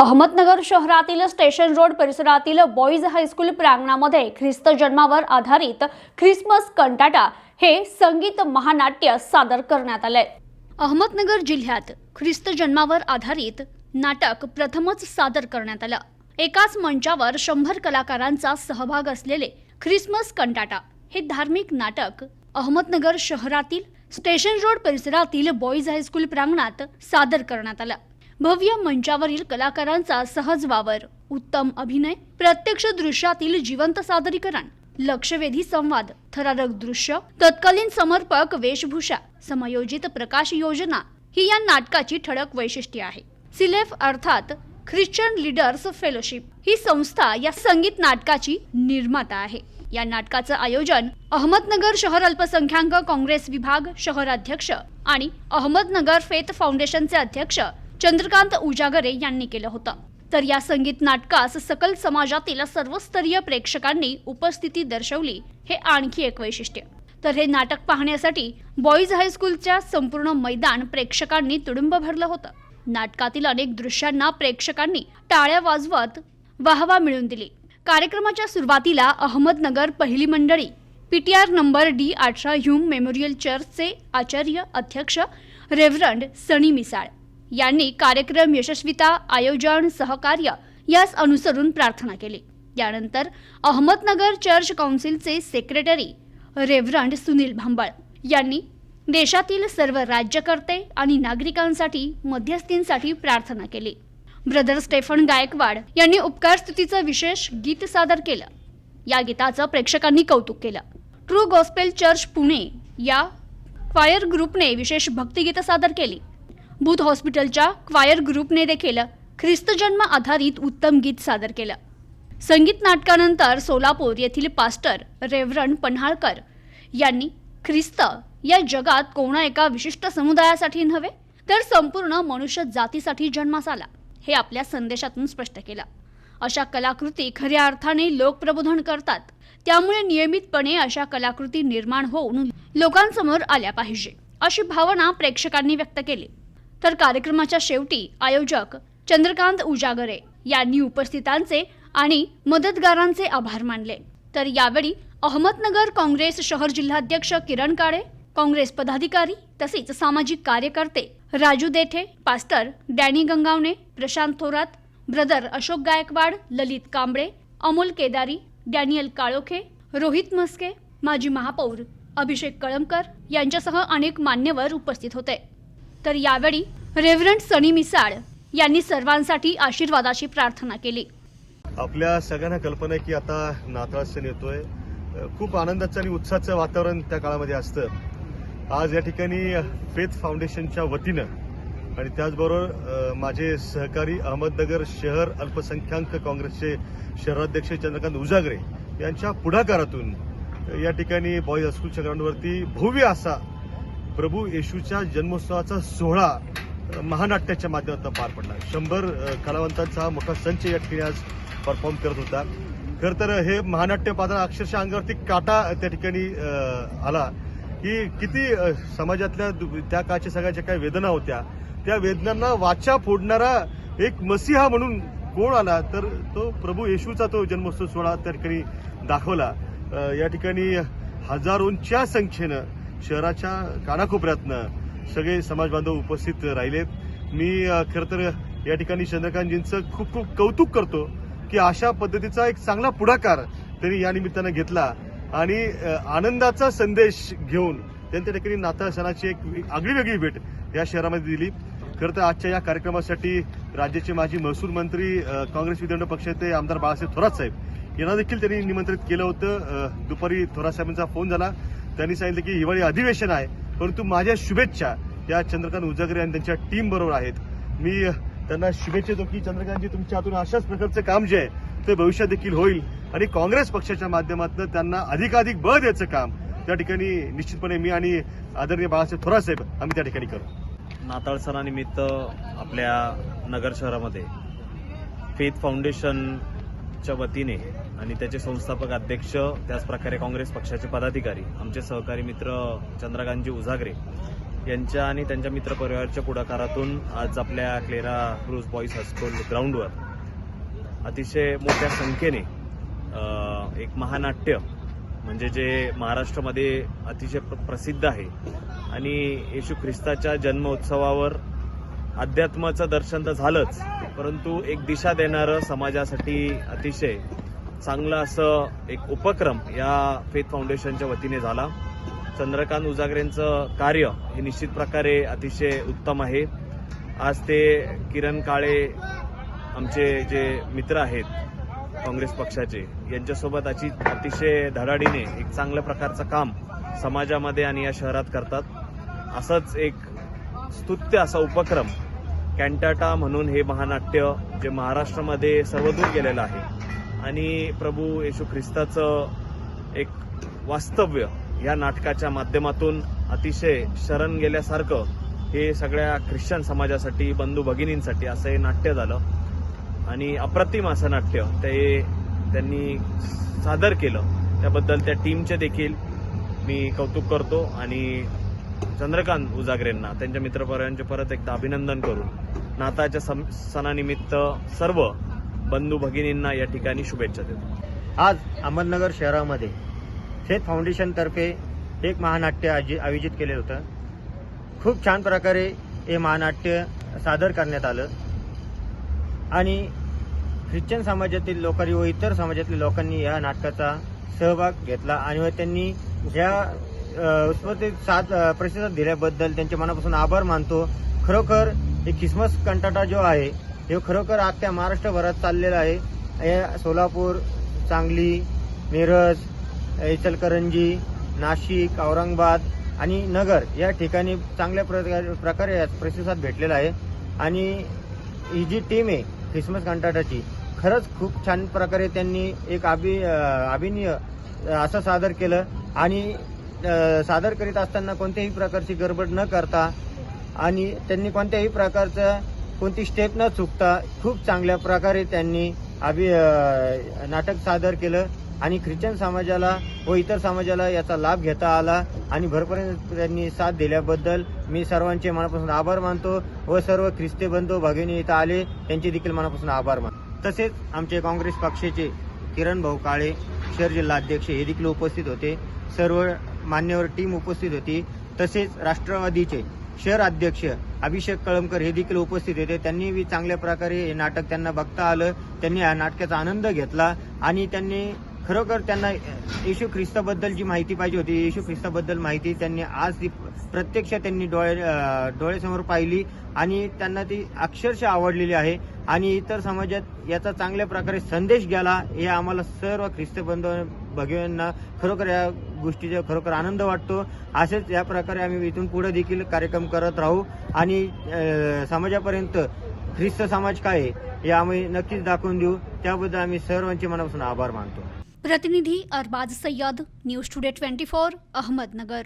अहमदनगर शहरातील station road परिसरातील boys high school प्रांगणामध्ये ख्रिस्त जन्मावर आधारित ख्रिसमस कंटाटा हे संगीत महानाट्य सादर करण्यात आले अहमदनगर जिल्ह्यात ख्रिस्त जन्मावर आधारित नाटक प्रथमच सादर करण्यात आलं. एकाच मंचावर शंभर कलाकारांचा सहभाग असलेले ख्रिसमस कंटाटा हे धार्मिक नाटक अहमदनगर शहरातील स्टेशन रोड परिसरातील बॉईज हायस्कूल प्रांगणात सादर करण्यात आलं. भव्य मंचावरील कलाकारांचा सहज वावर उत्तम अभिनय प्रत्यक्ष दृश्यातील जिवंत सादरीकरण लक्षवेधी संवाद थरारक दृश्य तत्कालीन समर्पक वेशभूषा समयोजित प्रकाश योजना ही या नाटकाची ठळक वैशिष्ट्ये आहे. सिलेफ अर्थात ख्रिश्चन लीडर्स फेलोशिप ही संस्था या संगीत नाटकाची निर्माता आहे. या नाटकाचं आयोजन अहमदनगर शहर अल्पसंख्याक काँग्रेस विभाग शहराध्यक्ष आणि अहमदनगर फेथ फाउंडेशनचे अध्यक्ष चंद्रकांत उजागरे यांनी केलं होतं. तर या संगीत नाटकास सकल समाजातील सर्वस्तरीय प्रेक्षकांनी उपस्थिती दर्शवली हे आणखी एक वैशिष्ट्य. तर हे नाटक पाहण्यासाठी बॉईज हायस्कूलच्या संपूर्ण मैदान प्रेक्षकांनी तुडुंब भरलं होतं. नाटकातील अनेक दृश्यांना प्रेक्षकांनी टाळ्या वाजवत वाहवा मिळवून दिली. कार्यक्रमाच्या सुरुवातीला अहमदनगर पहिली मंडळी पीटीआर नंबर डी अठरा ह्यूम मेमोरियल चर्चचे आचार्य अध्यक्ष रेव्हरंड सनी मिसाळ यांनी कार्यक्रम यशस्वीता आयोजन सहकार्य यास अनुसरून प्रार्थना केली. यानंतर अहमदनगर चर्च काउन्सिलचे सेक्रेटरी रेव्हरंड सुनील भांबळ यांनी देशातील सर्व राज्यकर्ते आणि नागरिकांसाठी मध्यस्थींसाठी प्रार्थना केली. ब्रदर स्टेफन गायकवाड यांनी उपकार स्तुतीचं विशेष गीत सादर केलं. या गीताचं प्रेक्षकांनी कौतुक केलं. ट्रू गॉस्पेल चर्च पुणे या फायर ग्रुपने विशेष भक्तिगीतं सादर केली. बुध हॉस्पिटलच्या क्वायर ग्रुपने देखील ख्रिस्तजन्म आधारित उत्तम गीत सादर केलं. संगीत नाटकानंतर सोलापूर येथील पास्टर रेव्हरन पन्हाळकर यांनी ख्रिस्त या जगात कोणा एका विशिष्ट समुदायासाठी नव्हे तर संपूर्ण मनुष्य जातीसाठी जन्मास आला हे आपल्या संदेशातून स्पष्ट केलं. अशा कलाकृती खऱ्या अर्थाने लोकप्रबोधन करतात. त्यामुळे नियमितपणे अशा कलाकृती निर्माण होऊन लोकांसमोर आल्या पाहिजे अशी भावना प्रेक्षकांनी व्यक्त केली. तर कार्यक्रमाच्या शेवटी आयोजक चंद्रकांत उजागरे यांनी उपस्थितांचे आणि मदतगारांचे आभार मानले. तर यावेळी अहमदनगर काँग्रेस शहर जिल्हाध्यक्ष किरण काळे काँग्रेस पदाधिकारी तसेच सामाजिक कार्यकर्ते Raju Dethe pastor Danny Gangawane Prashant Thorat brother Ashok Gaikwad Lalit Kamble Amol Kedari Daniel Kalokhe Rohit Maske माजी महापौर अभिषेक कळमकर यांच्यासह अनेक मान्यवर उपस्थित होते. तर यावेळी रेव्हरंट सनी मिसाळ यांनी सर्वांसाठी आशीर्वादाची प्रार्थना केली. आपल्या सगळ्यांना कल्पना आहे की आता नाताळ सण येतोय. खूप आनंदाचं आणि उत्साहाचं वातावरण त्या काळामध्ये असतं. आज या ठिकाणी फेथ फाउंडेशनच्या वतीनं आणि त्याचबरोबर माझे सहकारी अहमदनगर शहर अल्पसंख्याक काँग्रेसचे शहराध्यक्ष चंद्रकांत उजागरे यांच्या पुढाकारातून या ठिकाणी बॉईज हायस्कूलच्या ग्राउंडवरती भव्य असा प्रभू येशूच्या जन्मोत्सवाचा सोहळा महानाट्याच्या माध्यमातून पार पडला. शंभर कलावंतांचा हा मोठा संच या ठिकाणी आज परफॉर्म करत होता. खर तर हे महानाट्य पाहताना अक्षरशः अंगावरती काटा त्या ठिकाणी आला की किती समाजातल्या त्या काळच्या सगळ्या ज्या काही वेदना होत्या त्या वेदनांना वाचा फोडणारा एक मसीहा म्हणून कोण आला तर तो प्रभू येशूचा तो जन्मोत्सव सोहळा त्या ठिकाणी दाखवला. या ठिकाणी हजारोंच्या संख्येनं शहराच्या कानाकोपऱ्यातनं सगळे समाज बांधव उपस्थित राहिले मी खरं तर या ठिकाणी चंद्रकांतजींचं खूप खूप कौतुक करतो की अशा पद्धतीचा एक चांगला पुढाकार त्यांनी या निमित्तानं घेतला आणि आनंदाचा संदेश घेऊन त्यांच्या ठिकाणी नाताळ सणाची एक आगळी वेगळी भेट या शहरामध्ये दिली. खरं तर आजच्या या कार्यक्रमासाठी राज्याचे माजी महसूल मंत्री काँग्रेस विधिमंडळ पक्षाचे आमदार बाळासाहेब थोरात साहेब यांना देखील त्यांनी निमंत्रित केलं होतं. दुपारी थोरात साहेबांचा फोन झाला. त्यांनी सांगितलं की हिवाळी अधिवेशन आहे परंतु माझ्या शुभेच्छा या चंद्रकांत उजागरे आणि त्यांच्या टीम बरोबर आहेत. मी त्यांना शुभेच्छा देतो की चंद्रकांतजी तुमच्या हातून अशाच प्रकारचं काम जे आहे ते भविष्यात देखील होईल आणि काँग्रेस पक्षाच्या माध्यमातून त्यांना अधिकाधिक बळ द्यायचं काम त्या ठिकाणी निश्चितपणे मी आणि आदरणीय बाळासाहेब थोरात साहेब आम्ही त्या ठिकाणी करू. नाताळ सणानिमित्त आपल्या नगर शहरामध्ये फेथ फाउंडेशनच्या वतीने आणि त्याचे संस्थापक अध्यक्ष त्याचप्रकारे काँग्रेस पक्षाचे पदाधिकारी आमचे सहकारी मित्र चंद्रकांतजी उजागरे यांच्या आणि त्यांच्या मित्रपरिवाराच्या पुढाकारातून आज आपल्या क्लेरा क्रूज बॉईज हायस्कूल ग्राउंडवर अतिशय मोठ्या संख्येने एक महानाट्य म्हणजे जे महाराष्ट्रामध्ये अतिशय प्र- प्रसिद्ध आहे. आणि येशू ख्रिस्ताच्या जन्मोत्सवावर अध्यात्माचं दर्शन तर झालंच परंतु एक दिशा देणारं समाजासाठी अतिशय चांगलं असं एक उपक्रम या फेथ फाउंडेशनच्या वतीने झाला. चंद्रकांत उजागरेंचं कार्य हे निश्चित प्रकारे अतिशय उत्तम आहे. आज ते किरण काळे आमचे जे मित्र आहेत काँग्रेस पक्षाचे यांच्यासोबत अशी अतिशय धडाडीने एक चांगल्या प्रकारचं काम समाजामध्ये आणि या शहरात करतात. असंच एक स्तुत्य असा उपक्रम कॅन्टाटा म्हणून हे महानाट्य जे महाराष्ट्रामध्ये सर्वदूर गेलेलं आहे. आणि प्रभू येशू ख्रिस्ताचं एक वास्तव्य या नाटकाच्या माध्यमातून अतिशय शरण गेल्यासारखं हे सगळ्या ख्रिश्चन समाजासाठी बंधू भगिनींसाठी असं हे नाट्य झालं. आणि अप्रतिम असं नाट्य ते त्यांनी सादर केलं. त्याबद्दल त्या टीमचे देखील मी कौतुक करतो आणि चंद्रकांत उजागरेंना त्यांच्या मित्रपर्यांचे परत एकदा अभिनंदन करून नाताळच्या सम- सणानिमित्त सर्व बंधू भगिनींना या ठिकाणी शुभेच्छा देतो. आज अहमदनगर शहरामध्ये शेत फाउंडेशनतर्फे एक महानाट्य आजी आयोजित केलं होतं. खूप छान प्रकारे हे महानाट्य सादर करण्यात आलं. आणि ख्रिश्चन समाजातील लोकांनी व इतर समाजातील लोकांनी या नाटकाचा सहभाग घेतला आणि व त्यांनी ज्या अ, उत्स्फूर्त साथ प्रतिसाद दिल्याबद्दल त्यांच्या मनापासून आभार मानतो. खरोखर हे ख्रिसमस कंटाटा जो आहे हे खरोखर अख्ख्या महाराष्ट्रभरात चाललेलं आहे. हे सोलापूर सांगली मिरज इचलकरंजी नाशिक औरंगाबाद आणि नगर या ठिकाणी चांगल्या प्रकारे प्रकारे प्रतिसाद भेटलेला आहे. आणि ही जी टीम आहे ख्रिसमस कंटाटाची खरंच खूप छान प्रकारे त्यांनी एक अभि अभिनय असं सादर केलं. आणि सादर करीत असताना कोणत्याही प्रकारची गडबड न करता आणि त्यांनी कोणत्याही प्रकारचं कोणती स्टेप न चुकता खूप चांगल्या प्रकारे त्यांनी अभि नाटक सादर केलं आणि ख्रिश्चन समाजाला व इतर समाजाला याचा लाभ घेता आला आणि भरपर्यंत त्यांनी साथ दिल्याबद्दल मी सर्वांचे मनापासून आभार मानतो व सर्व ख्रिस्ती बंधू भगिनी इथं आले त्यांचे देखील मनापासून आभार मानतो तसेच आमचे काँग्रेस पक्षाचे किरण भाऊ काळे शहर जिल्हाध्यक्ष हे देखील उपस्थित होते. सर्व मान्यवर टीम उपस्थित होती. तसेच राष्ट्रवादीचे शहर अध्यक्ष अभिषेक कळमकर हे देखील उपस्थित होते. त्यांनी बी चांगल्या प्रकारे हे नाटक त्यांना बघता आलं. त्यांनी या नाटकाचा आनंद घेतला आणि त्यांनी खरोखर त्यांना येशू ख्रिस्ताबद्दल जी माहिती पाहिजे होती. येशू ख्रिस्ताबद्दल माहिती त्यांनी आज ती प्रत्यक्ष त्यांनी डोळे डोळ्यासमोर पाहिली आणि त्यांना ती अक्षरशः आवडलेली आहे. आणि इतर समाजात याचा चांगल्या प्रकारे संदेश गेला हे आम्हाला सर्व ख्रिस्त बंधू भगिनींना खरोखर या गोष्टीचा खरोखर आनंद वाटतो. असेच या प्रकारे आम्ही इथून पुढे देखील कार्यक्रम करत राहू. आणि समाजापर्यंत ख्रिस्त समाज काय आहे हे आम्ही नक्कीच दाखवून देऊ. त्याबद्दल आम्ही सर्वांचे मनापासून आभार मानतो. प्रतिनिधी Arbaz Sayyed news today twenty four Ahmednagar.